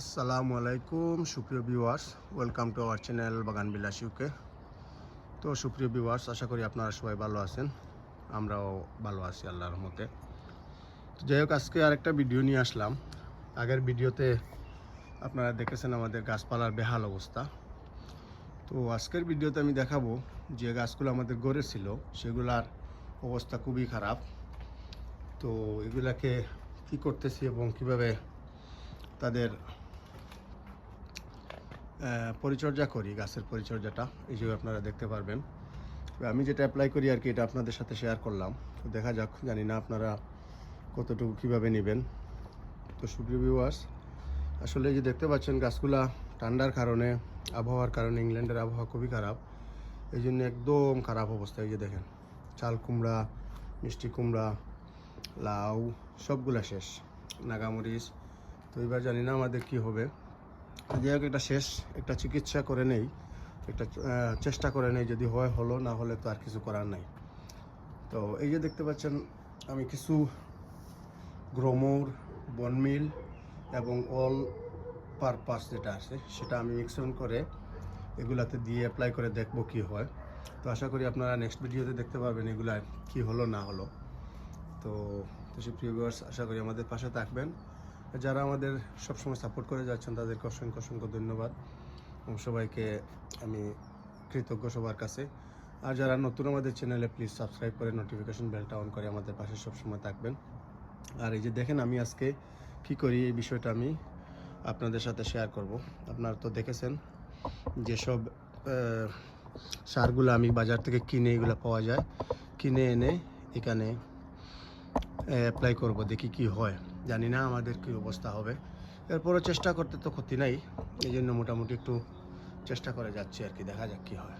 আসসালামু আলাইকুম, সুপ্রিয় viewers welcome to our channel Bagan Bilas UK তো সুপ্রিয় ভিউয়ার্স আশা করি আপনারা সবাই ভালো আছেন। আমরাও ভালো আছি, আল্লাহর মতে তো যাই হোক, আজকে আরেকটা ভিডিও নিয়ে আসলাম। আগের ভিডিওতে আপনারা দেখেছেন আমাদের গাছপালার বেহাল অবস্থা। তো আজকের ভিডিওতে আমি দেখাবো যে গাছগুলো আমাদের গড়ে ছিল সেগুলার অবস্থা খুবই খারাপ। তো এগুলাকে কি করতেছি এবং কীভাবে তাদের পরিচর্যা করি, গাছের পরিচর্যাটা, এই যে আপনারা দেখতে পারবেন। আমি যেটা অ্যাপ্লাই করি আর কি, এটা আপনাদের সাথে শেয়ার করলাম। তো দেখা যাক, জানি না আপনারা কতটুকু কীভাবে নেবেন। তো সুপ্রিয় ভিউয়ার্স আসলে যে দেখতে পাচ্ছেন, গাছগুলা ঠান্ডার কারণে, আবহাওয়ার কারণে, ইংল্যান্ডের আবহাওয়া খুবই খারাপ। এই জন্য একদম খারাপ অবস্থা, এই যে দেখেন, চাল কুমড়া, মিষ্টি কুমড়া, লাউ, সবগুলা শেষ, নাগামরিচ। তো এবার জানি না আমাদের কি হবে। যাই হোক একটা শেষ। একটা চিকিৎসা করে নেই। একটা চেষ্টা করে নেই, যদি হয়, হলো, না হলে তো আর কিছু করার নাই। তো এই যে দেখতে পাচ্ছেন, আমি কিছু গ্রোমোর বনমিল এবং অল পারপাস যেটা আছে, সেটা আমি মিক্সন করে এগুলাতে দিয়ে অ্যাপ্লাই করে দেখব কি হয়। তো আশা করি আপনারা নেক্সট ভিডিওতে দেখতে পাবেন এগুলা কি হলো, না হলো। তো সুপ্রিয় ভিউয়ার্স আশা করি আমাদের পাশে থাকবেন। যারা আমাদের সবসময় সাপোর্ট করে যাচ্ছেন, তাদেরকে অসংখ্য অসংখ্য ধন্যবাদ। সবাইকে আমি কৃতজ্ঞ সবার কাছে। আর যারা নতুন আমাদের চ্যানেলে প্লিজ সাবস্ক্রাইব করে নোটিফিকেশন বেলটা অন করে আমাদের পাশে সবসময় থাকবেন। আর এই যে দেখেন আমি আজকে কি করি, এই বিষয়টা আমি আপনাদের সাথে শেয়ার করব। আপনারা তো দেখেছেন যেসব সারগুলো আমি বাজার থেকে কিনে এগুলো পাওয়া যায়। কিনে এনে এখানে অ্যাপ্লাই করব, দেখি কি হয়। জানি না আমাদের কি অবস্থা হবে। এরপরও চেষ্টা করতে তো ক্ষতি নাই এই জন্য মোটামুটি একটু চেষ্টা করে যাচ্ছি আর কি, দেখা যাক কি হয়।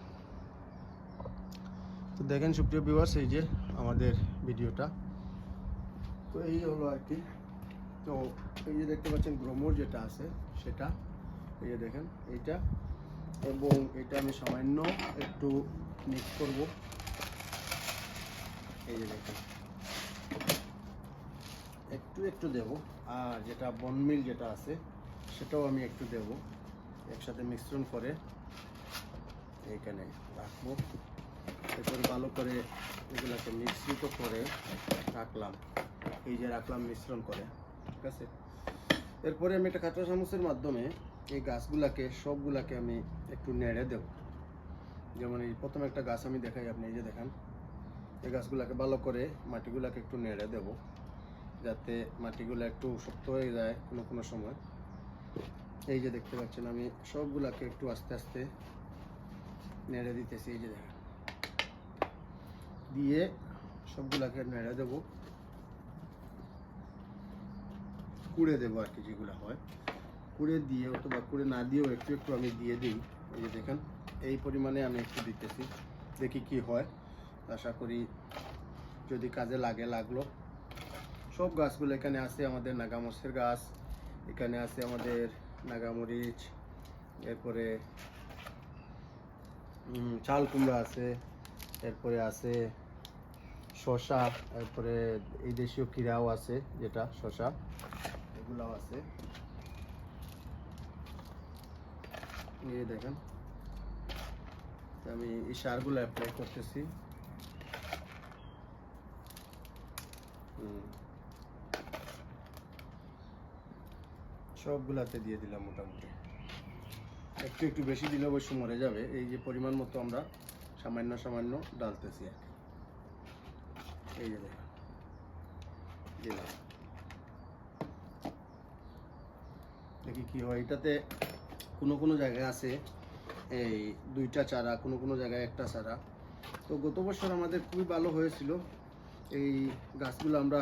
তো দেখেন সুপ্রিয় বিভার্স এই যে আমাদের ভিডিওটা। তো এই হলো আর কি। তো এই যে দেখতে পাচ্ছেন গ্রোমোর যেটা আছে, সেটা, এই যে দেখেন, এইটা। এবং এটা আমি সামান্য একটু মিক্স করব। এই যে দেখেন। একটু একটু দেব। আর যেটা বনমিল যেটা আছে, সেটাও আমি একটু দেব। একসাথে মিশ্রণ করে এখানে রাখব। এরপর ভালো করে এগুলাকে মিশ্রিত করে রাখলাম। এই যে রাখলাম মিশ্রণ করে, ঠিক আছে? এরপরে আমি একটা কাঁচা চামচের মাধ্যমে এই গাছগুলাকে, সবগুলাকে আমি একটু নেড়ে দেব। যেমন এই প্রথম একটা গাছ আমি দেখাই, আপনি এই যে দেখান। এই গাছগুলাকে ভালো করে মাটিগুলাকে একটু নেড়ে দেব। যাতে মাটিগুলো একটু শক্ত হয়ে যায় কোনো কোনো সময়। এই যে দেখতে পাচ্ছেন, আমি সবগুলাকে একটু আস্তে আস্তে নেড়ে দিতেছি, এই যে দেখেন। দিয়ে সবগুলাকে নেড়ে দেব। কুড়ে দেবো আর কি, যেগুলো হয়। কুড়ে দিয়ে অথবা কুড়ে না দিয়েও একটু একটু আমি দিয়ে দিই। এই যে দেখেন, এই পরিমাণে আমি একটু দিতেছি। দেখি কি হয়। আশা করি যদি কাজে লাগে, লাগল। সব গাছগুলো এখানে আছে, আমাদের নাগামরিচের গাছ, এখানে আছে আমাদের নাগামরিচ, এরপরে চাল কুমড়া আছে, এরপরে আছে শশা এরপরে এই দেশীয় কিরাও আছে যেটা শশা এগুলাও আছে এই দেখেন, আমি এই সারগুলো অ্যাপ্লাই করতেছি হুম। সবগুলাতে দিয়ে দিলাম মোটামুটি। একটু একটু বেশি দিলে অবশ্য মরে যাবে। এই যে পরিমাণ মতো আমরা সামান্য সামান্য ডালতেছি আর কি। এই যে দিলাম দেখি কি হয়, এটাতে কোনো কোনো জায়গায় আছে এই দুইটা চারা, কোনো কোনো জায়গায় একটা চারা। তো গত বছর আমাদের খুবই ভালো হয়েছিল। এই গাছগুলো আমরা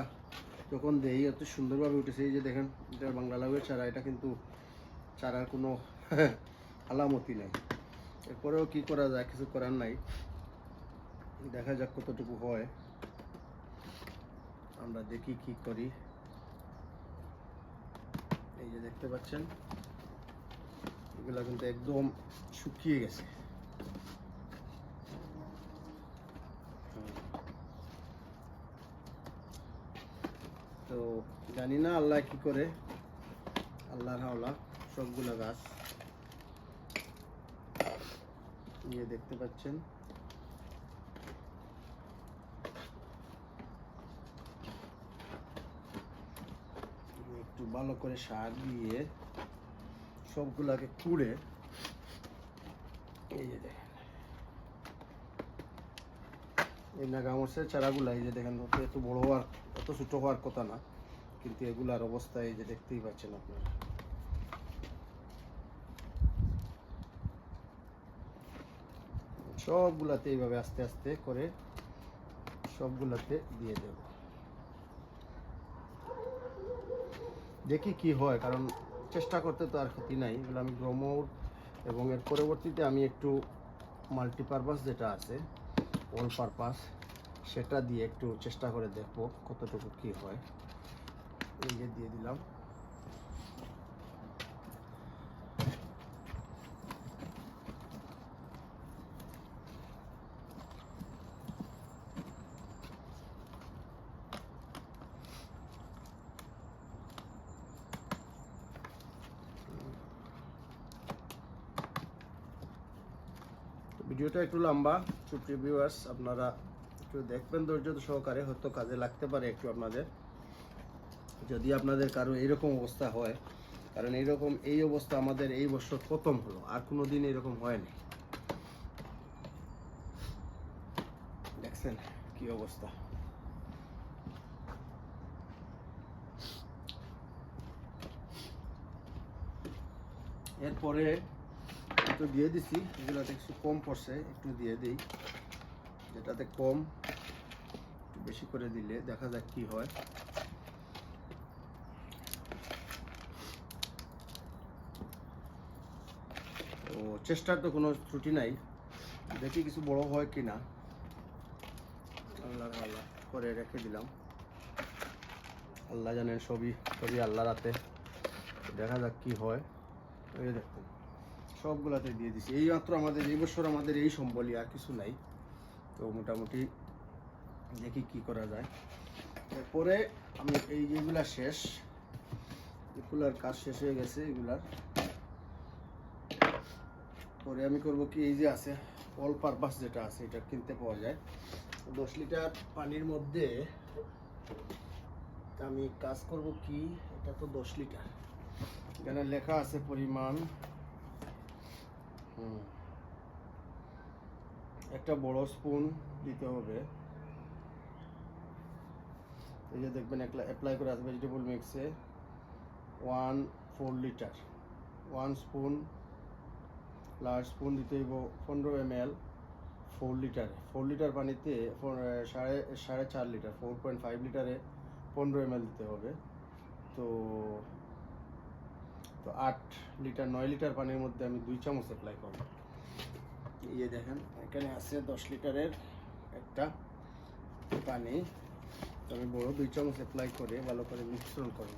যখন দেই এত সুন্দরভাবে উঠেছে, এই যে দেখেন, এটা বাংলা লাউয়ের চারা, এটা কিন্তু চারার কোনো আলামতি নেই। এরপরেও কি করা যায়, কিছু করার নাই। দেখা যাক কতটুকু হয়। আমরা দেখি কি করি। এই যে দেখতে পাচ্ছেন, এগুলা কিন্তু একদম শুকিয়ে গেছে। তো জানি না আল্লাহ কি করে। আল্লাহর হাওলা, সবগুলা গাছ। ইয়ে দেখতে পাচ্ছেন। একটু ভালো করে সার দিয়ে সবগুলাকে কুড়ে। এই যে দেখেন। এই নাগামরসের চারাগুলা, এই যে দেখেন এত বড় হওয়ার এত ছোট হওয়ার কথা না, কিন্তু এগুলার অবস্থা এই যে দেখতেই পাচ্ছেন আপনারা। সবগুলাতে এইভাবে আস্তে আস্তে করে সবগুলাতে দিয়ে দেব। দেখি কি হয়, কারণ চেষ্টা করতে তো আর ক্ষতি নাই। এগুলো আমি গ্রোমোর এবং এর পরবর্তীতে আমি একটু মাল্টিপারপাস যেটা আছে অল পারপাস সেটা দিয়ে একটু চেষ্টা করে দেখব কতটুকু কি হয়। এই যে দিয়ে দিলাম। ভিডিওটা একটু লম্বা। সুপ্রিয় ভিউয়ার্স আপনারা একটু দেখবেন ধৈর্য সহকারে, হয়তো কাজে লাগতে পারে একটু আপনাদের। যদি আপনাদের কারও এইরকম অবস্থা হয়, কারণ এইরকম এই অবস্থা আমাদের এই বছর প্রথম হলো, আর কোনো দিন এরকম হয়নি। দেখছেন কি অবস্থা। এরপরে একটু দিয়ে দিছি এগুলোতে একটু কম পড়ছে, একটু দিয়ে দিই। যেটাতে কম বেশি করে দিলে দেখা যাক কি হয়। তো চেষ্টার তো কোনো ত্রুটি নাই। দেখি কিছু বড় হয় কি না আল্লাহ আল্লাহ করে রেখে দিলাম। আল্লাহ জানেন সবই সবই আল্লাহ রাতে দেখা যাক কি হয়। দেখুন। সবগুলাতে দিয়ে দিছি। এই মাত্র আমাদের, এই বছর আমাদের এই সম্বলই আর কিছু নাই। তো মোটামুটি দেখি কি করা যায়। এরপরে আমি এই যেগুলা শেষ, এগুলার কাজ শেষ হয়ে গেছে এগুলার। পরে আমি করব কি, এই যে আছে অল পারপাস যেটা আছে, এটা কিনতে পাওয়া যায়। দশ লিটার পানির মধ্যে আমি কাজ করব কি, এটা তো দশ লিটার। এখানে লেখা আছে পরিমাণ। একটা বড় স্পুন দিতে হবে। এই যে দেখবেন অ্যাপ্লাই করে আছে vegetable মিক্সে one four litre one spoon large spoon দিতে হইব পনেরো M L four litre four litre পানিতে সাড়ে সাড়ে চার লিটার ফোর পয়েন্ট ফাইভ লিটারে পনেরো এম দিতে হবে। তো তো আট লিটার, নয় লিটার পানির মধ্যে আমি দুই চামচ অ্যাপ্লাই করব। ইয়ে দেখেন, এখানে আছে দশ লিটারের একটা পানি। তো আমি বড় দুই চামচ অ্যাপ্লাই করে ভালো করে মিশ্রণ করব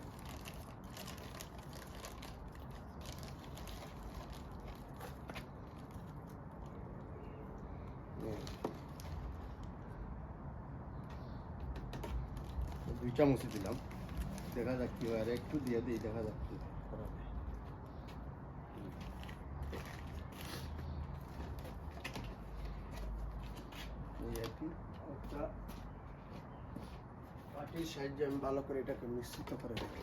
দুই চামচ দিলাম। দেখা যাক কি হয়। আর একটু দিয়ে দিই, দেখা যাক কি করা যায় এই আর কি একটা সাহায্যে আমি ভালো করে এটাকে মিশ্রিত করে রাখি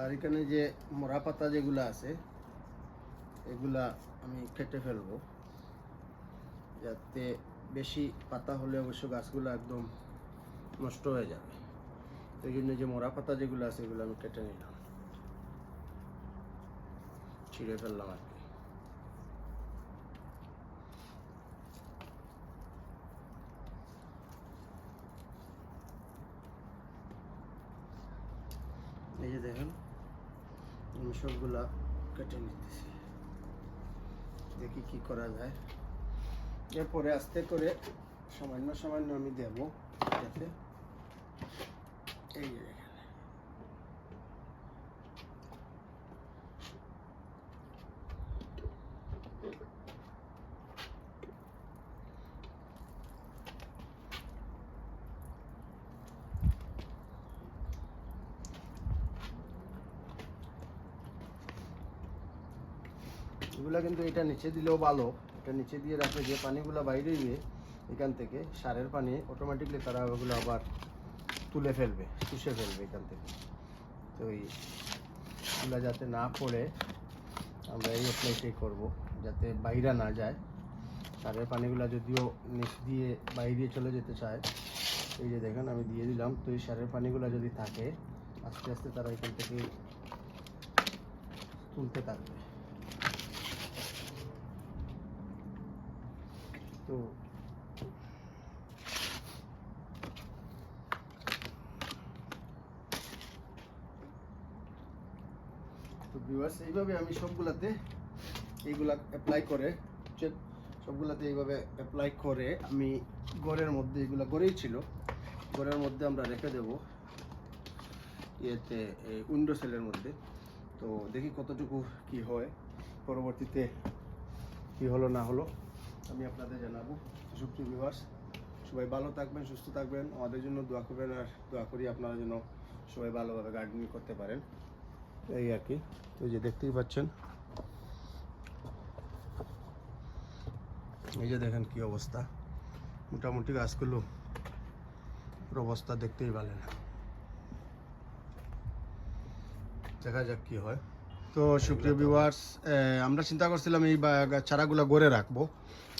আর এখানে যে মোড়া পাতা যেগুলো আছে, এগুলা আমি কেটে ফেলব। যাতে বেশি পাতা হলে অবশ্য গাছগুলো একদম নষ্ট হয়ে যাবে। এই জন্য যে মরা পাতা যেগুলো আছে, এগুলো আমি কেটে নিলাম। ছিঁড়ে ফেললাম আর কি। এই যে দেখেন, আমি সবগুলা কেটে নিতেছি। দেখি কি করা যায়। এরপরে আস্তে করে সামান্য সামান্য আমি দেব যাতে এই যে দেখেন। এগুলা কিন্তু এটা নিচে দিলেও ভালো। এটা নিচে দিয়ে রাখলে যে পানিগুলো বাইরে গিয়ে এখান থেকে সারের পানি অটোমেটিকলি তারা ওগুলো আবার তুলে ফেলবে শুষে ফেলবে এখান থেকে। তো এইগুলো যাতে না পড়ে, আমরা এই অ্যাপ্লাইটাই করব, যাতে বাইরে না যায়। সারের পানিগুলো যদিও নিচ দিয়ে বাইরে চলে যেতে চায়, এই যে দেখেন আমি দিয়ে দিলাম। তো এই সারের পানিগুলো যদি থাকে, আস্তে আস্তে তারা এখান থেকে তুলতে থাকবে। তো ভিউয়ার্স এইভাবে আমি সবগুলাতে এইগুলা অ্যাপ্লাই করে সবগুলাতে এইভাবে অ্যাপ্লাই করে আমি ঘরের মধ্যে এগুলা ঘরেই ছিল। ঘরের মধ্যে আমরা রেখে দেব ইয়েতে উইন্ডো সেলের মধ্যে। তো দেখি কতটুকু কি হয়, পরবর্তীতে কি হলো না হলো। আমি আপনাদের জানাব। সুপ্রিয় ভিউয়ার্স সবাই ভালো থাকবেন, সুস্থ থাকবেন। আমাদের জন্য দোয়া করবেন আর দোয়া করি আপনারা যেন সবাই ভালোভাবে গার্ডেনিং করতে পারেন। এই আর কি। এই যে দেখতেই পাচ্ছেন। এই যে দেখেন কি অবস্থা। মোটামুটি গাছগুলো অবস্থা দেখতেই পারেন দেখা যাক কি হয়। তো সুপ্রিয় ভিউয়ার্স আমরা চিন্তা করছিলাম এই চারাগুলো গড়ে রাখব।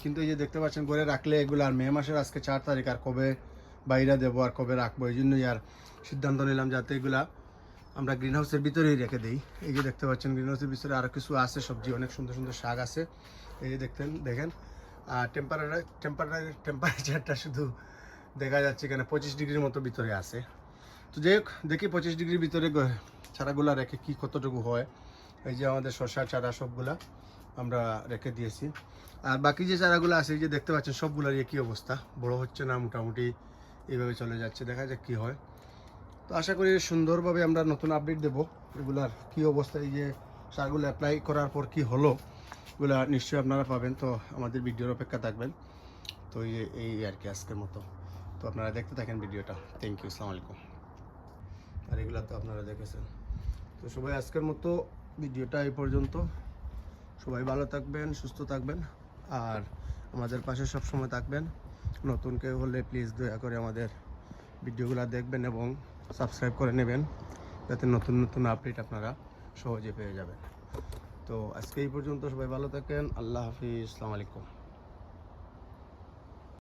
কিন্তু এই যে দেখতে পাচ্ছেন, গড়ে রাখলে এগুলো আর মে মাসের আজকে চার তারিখ আর কবে বাইরে দেবো আর কবে রাখব, এই জন্যই আর সিদ্ধান্ত নিলাম যাতে এগুলা আমরা গ্রিন হাউসের ভিতরেই রেখে দিই। এই যে দেখতে পাচ্ছেন গ্রিন হাউসের ভিতরে আরও কিছু আছে, সবজি, অনেক সুন্দর সুন্দর শাক আছে। এই যে দেখতেন, দেখেন। আর টেম্পারেচার টেম্পারেচার টেম্পারেচারটা শুধু দেখা যাচ্ছে এখানে পঁচিশ ডিগ্রির মতো ভিতরে আছে। তো যাই হোক, দেখি পঁচিশ ডিগ্রির ভিতরে চারাগুলা রেখে কি কতটুকু হয়। এই যে আমাদের শসা, চারা সবগুলা আমরা রেখে দিয়েছি। আর বাকি যে চারাগুলো আছে, এই যে দেখতে পাচ্ছেন সবগুলার কি অবস্থা। বড় হচ্ছে না, মোটামুটি এইভাবে চলে যাচ্ছে। দেখা যাক কি হয়। তো আশা করি সুন্দরভাবে আমরা নতুন আপডেট দেবো এগুলার কি অবস্থা, এই যে সারগুলো অ্যাপ্লাই করার পর কি হলো, এগুলা নিশ্চয়ই আপনারা পাবেন। তো আমাদের ভিডিওর অপেক্ষা থাকবেন। তো এই এই আর কি আজকের মতো। তো আপনারা দেখতে থাকেন ভিডিওটা। থ্যাংক ইউ আলাইকুম। আর এগুলা তো আপনারা দেখেছেন। তো সবাই আজকের মতো ভিডিওটা এই পর্যন্ত। সবাই ভালো থাকবেন, সুস্থ থাকবেন, আর আমাদের পাশে সব সময় থাকবেন। নতুন কেউ হলে প্লিজ দয়া করে আমাদের ভিডিওগুলো দেখবেন এবং সাবস্ক্রাইব করে নেবেন, যাতে নতুন নতুন আপডেট আপনারা সহজে পেয়ে যাবেন। তো আজকে এই পর্যন্ত সবাই ভালো থাকেন, আল্লাহ হাফিজ আসসালামু আলাইকুম।